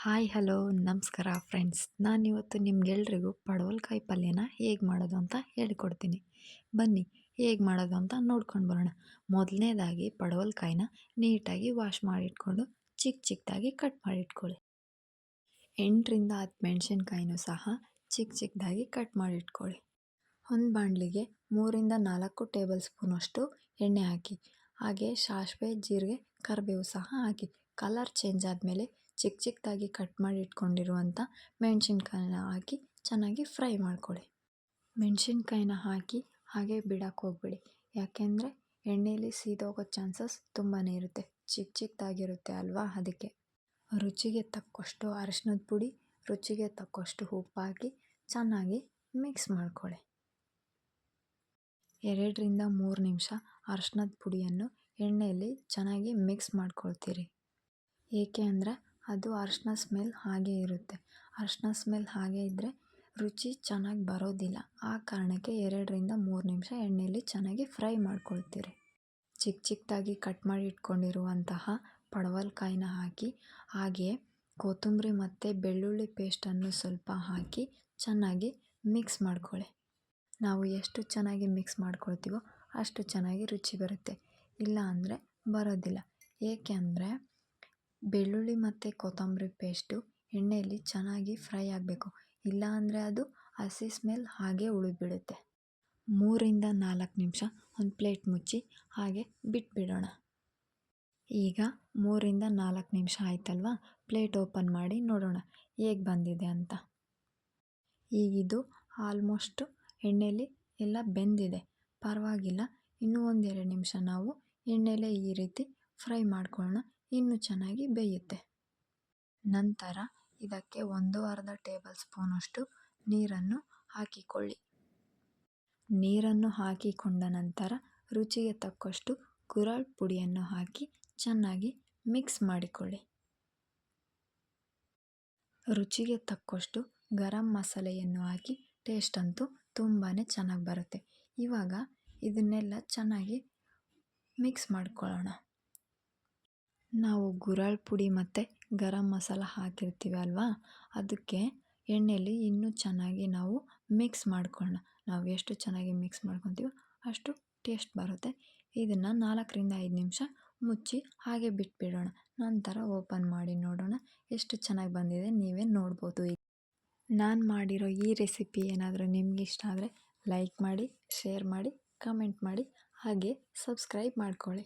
Hi, hello, ನಮಸ್ಕಾರ friends. ನಾನಿವತ್ತು ನಿಮ್ಗೆಲ್ರಿಗೂ ಪಡವಲ್ಕಾಯಿ ಪಲ್ಯನ ಹೇಗೆ ಮಾಡೋದು ಅಂತ ಹೇಳಿಕೊಡ್ತೀನಿ. ಬನ್ನಿ, ಹೇಗೆ ಮಾಡೋದು ಅಂತ ನೋಡ್ಕೊಂಡು ಬರೋಣ. ಮೊದಲನೇದಾಗಿ ಪಡವಲ್ಕಾಯಿನ ನೀಟಾಗಿ ವಾಶ್ ಮಾಡಿಟ್ಕೊಂಡು ಚಿಕ್ಕ ಚಿಕ್ಕದಾಗಿ ಕಟ್ ಮಾಡಿಟ್ಕೊಳ್ಳಿ. ಎಂಟರಿಂದ ಹತ್ತು ಮೆಣಸಿನ್ಕಾಯಿನೂ ಸಹ ಚಿಕ್ಕ ಚಿಕ್ಕದಾಗಿ ಕಟ್ ಮಾಡಿಟ್ಕೊಳ್ಳಿ. ಒಂದು ಬಾಣಲಿಗೆ ಮೂರಿಂದ ನಾಲ್ಕು ಟೇಬಲ್ ಸ್ಪೂನಷ್ಟು ಎಣ್ಣೆ ಹಾಕಿ, ಹಾಗೆ ಸಾಸಿವೆ, ಜೀರಿಗೆ, ಕರಿಬೇವು ಸಹ ಹಾಕಿ. ಕಲರ್ ಚೇಂಜ್ ಆದಮೇಲೆ ಚಿಕ್ಕ ಚಿಕ್ಕದಾಗಿ ಕಟ್ ಮಾಡಿ ಇಟ್ಕೊಂಡಿರುವಂಥ ಮೆಣಸಿನ್ಕಾಯಿನ ಹಾಕಿ ಚೆನ್ನಾಗಿ ಫ್ರೈ ಮಾಡ್ಕೊಳ್ಳಿ. ಮೆಣಸಿನ್ಕಾಯಿನ ಹಾಕಿ ಹಾಗೆ ಬಿಡೋಕ್ಕೆ ಹೋಗ್ಬಿಡಿ. ಯಾಕೆಂದರೆ ಎಣ್ಣೆಯಲ್ಲಿ ಸೀದೋಗೋ ಚಾನ್ಸಸ್ ತುಂಬಾ ಇರುತ್ತೆ. ಚಿಕ್ಕ ಚಿಕ್ಕದಾಗಿರುತ್ತೆ ಅಲ್ವಾ ಅದಕ್ಕೆ. ರುಚಿಗೆ ತಕ್ಕಷ್ಟು ಅರಿಶಿನದ ಪುಡಿ, ರುಚಿಗೆ ತಕ್ಕಷ್ಟು ಉಪ್ಪು ಹಾಕಿ ಚೆನ್ನಾಗಿ ಮಿಕ್ಸ್ ಮಾಡ್ಕೊಳ್ಳಿ. ಎರಡರಿಂದ ಮೂರು ನಿಮಿಷ ಅರಿಶಿನದ ಪುಡಿಯನ್ನು ಎಣ್ಣೆಯಲ್ಲಿ ಚೆನ್ನಾಗಿ ಮಿಕ್ಸ್ ಮಾಡ್ಕೊಳ್ತೀರಿ. ಏಕೆ ಅಂದರೆ ಅದು ಅರಿಶಿನ ಸ್ಮೆಲ್ ಹಾಗೆ ಇರುತ್ತೆ. ಅರಿಶಿನ ಸ್ಮೆಲ್ ಹಾಗೆ ಇದ್ದರೆ ರುಚಿ ಚೆನ್ನಾಗಿ ಬರೋದಿಲ್ಲ. ಆ ಕಾರಣಕ್ಕೆ ಎರಡರಿಂದ ಮೂರು ನಿಮಿಷ ಎಣ್ಣೆಯಲ್ಲಿ ಚೆನ್ನಾಗಿ ಫ್ರೈ ಮಾಡ್ಕೊಳ್ತೀರಿ. ಚಿಕ್ಕ ಚಿಕ್ಕದಾಗಿ ಕಟ್ ಮಾಡಿ ಇಟ್ಕೊಂಡಿರುವಂತಹ ಪಡವಲಕಾಯಿನ ಹಾಕಿ, ಹಾಗೆಯೇ ಕೊತ್ತಂಬರಿ ಮತ್ತು ಬೆಳ್ಳುಳ್ಳಿ ಪೇಸ್ಟನ್ನು ಸ್ವಲ್ಪ ಹಾಕಿ ಚೆನ್ನಾಗಿ ಮಿಕ್ಸ್ ಮಾಡ್ಕೊಳ್ಳಿ. ನಾವು ಎಷ್ಟು ಚೆನ್ನಾಗಿ ಮಿಕ್ಸ್ ಮಾಡ್ಕೊಳ್ತೀವೋ ಅಷ್ಟು ಚೆನ್ನಾಗಿ ರುಚಿ ಬರುತ್ತೆ. ಇಲ್ಲ ಅಂದರೆ ಬರೋದಿಲ್ಲ. ಏಕೆ ಅಂದರೆ ಬೆಳ್ಳುಳ್ಳಿ ಮತ್ತು ಕೊತ್ತಂಬರಿ ಪೇಸ್ಟು ಎಣ್ಣೆಯಲ್ಲಿ ಚೆನ್ನಾಗಿ ಫ್ರೈ ಆಗಬೇಕು. ಇಲ್ಲ ಅಂದರೆ ಅದು ಹಸಿ ಸ್ಮೆಲ್ ಹಾಗೆ ಉಳಿದ್ಬಿಡುತ್ತೆ. ಮೂರಿಂದ ನಾಲ್ಕು ನಿಮಿಷ ಒಂದು ಪ್ಲೇಟ್ ಮುಚ್ಚಿ ಹಾಗೆ ಬಿಟ್ಬಿಡೋಣ. ಈಗ ಮೂರಿಂದ ನಾಲ್ಕು ನಿಮಿಷ ಆಯ್ತಲ್ವಾ? ಪ್ಲೇಟ್ ಓಪನ್ ಮಾಡಿ ನೋಡೋಣ ಹೇಗೆ ಬಂದಿದೆ ಅಂತ. ಈಗಿದು ಆಲ್ಮೋಸ್ಟು ಎಣ್ಣೆಯಲ್ಲಿ ಎಲ್ಲ ಬೆಂದಿದೆ. ಪರವಾಗಿಲ್ಲ, ಇನ್ನೂ ಒಂದೆರಡು ನಿಮಿಷ ನಾವು ಎಣ್ಣೆಲೇ ಈ ರೀತಿ ಫ್ರೈ ಮಾಡ್ಕೊಳ್ಳೋಣ. ಇನ್ನೂ ಚೆನ್ನಾಗಿ ಬೇಯುತ್ತೆ. ನಂತರ ಇದಕ್ಕೆ ಒಂದು ಅರ್ಧ ಟೇಬಲ್ ಸ್ಪೂನಷ್ಟು ನೀರನ್ನು ಹಾಕಿಕೊಳ್ಳಿ. ನೀರನ್ನು ಹಾಕಿಕೊಂಡ ನಂತರ ರುಚಿಗೆ ತಕ್ಕಷ್ಟು ಗುರಾಳ್ ಪುಡಿಯನ್ನು ಹಾಕಿ ಚೆನ್ನಾಗಿ ಮಿಕ್ಸ್ ಮಾಡಿಕೊಳ್ಳಿ. ರುಚಿಗೆ ತಕ್ಕಷ್ಟು ಗರಂ ಮಸಾಲೆಯನ್ನು ಹಾಕಿ ಟೇಸ್ಟ್ ಅಂತೂ ತುಂಬಾ ಚೆನ್ನಾಗಿ ಬರುತ್ತೆ. ಇವಾಗ ಇದನ್ನೆಲ್ಲ ಚೆನ್ನಾಗಿ ಮಿಕ್ಸ್ ಮಾಡ್ಕೊಳ್ಳೋಣ. ನಾವು ಗುರಾಳ್ ಪುಡಿ ಮತ್ತು ಗರಂ ಮಸಾಲ ಹಾಕಿರ್ತೀವಿ ಅಲ್ವಾ? ಅದಕ್ಕೆ ಎಣ್ಣೆಯಲ್ಲಿ ಇನ್ನೂ ಚೆನ್ನಾಗಿ ನಾವು ಮಿಕ್ಸ್ ಮಾಡ್ಕೊಳ್ಳೋಣ. ನಾವು ಎಷ್ಟು ಚೆನ್ನಾಗಿ ಮಿಕ್ಸ್ ಮಾಡ್ಕೊತೀವೋ ಅಷ್ಟು ಟೇಸ್ಟ್ ಬರುತ್ತೆ. ಇದನ್ನು ನಾಲ್ಕರಿಂದ ಐದು ನಿಮಿಷ ಮುಚ್ಚಿ ಹಾಗೆ ಬಿಟ್ಬಿಡೋಣ. ನಂತರ ಓಪನ್ ಮಾಡಿ ನೋಡೋಣ ಎಷ್ಟು ಚೆನ್ನಾಗಿ ಬಂದಿದೆ. ನೀವೇ ನೋಡ್ಬೋದು ನಾನು ಮಾಡಿರೋ ಈ ರೆಸಿಪಿ ಏನಾದರೂ ನಿಮ್ಗೆ ಇಷ್ಟ ಆದರೆ ಲೈಕ್ ಮಾಡಿ, ಶೇರ್ ಮಾಡಿ, ಕಮೆಂಟ್ ಮಾಡಿ, ಹಾಗೆ ಸಬ್ಸ್ಕ್ರೈಬ್ ಮಾಡ್ಕೊಳ್ಳಿ.